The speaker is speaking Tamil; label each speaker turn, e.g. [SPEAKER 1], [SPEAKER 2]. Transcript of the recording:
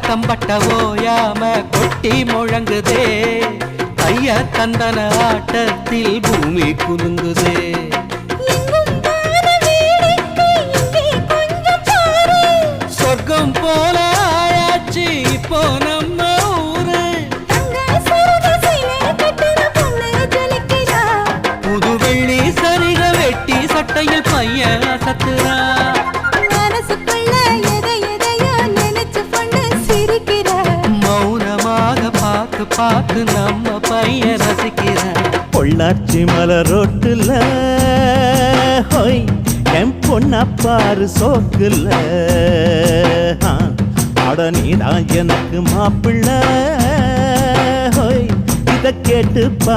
[SPEAKER 1] தம்பட்ட ஓயாம கொட்டி முழங்குதே. கைய தந்தன ஆட்டத்தில் பூமி குலுங்குதே. வெள்ளி சரிக வெட்டி சட்டையில் பையன் அசத்துறா.
[SPEAKER 2] மனசுக்குள்ள எதை எதையோ நினைச்சு பொண்ணு சிரிக்கிறா.
[SPEAKER 1] மௌனமாக பார்த்து பார்த்து நம்ம பையன் ரசிக்கிற.
[SPEAKER 3] பொள்ளாச்சி மலர் ரோட்டுல ஹோய் என் பொண்ணா பாரு சோக்குல அட நீதான் எனக்கு மாப்பிள்ள ஹோய் இத கேட்டு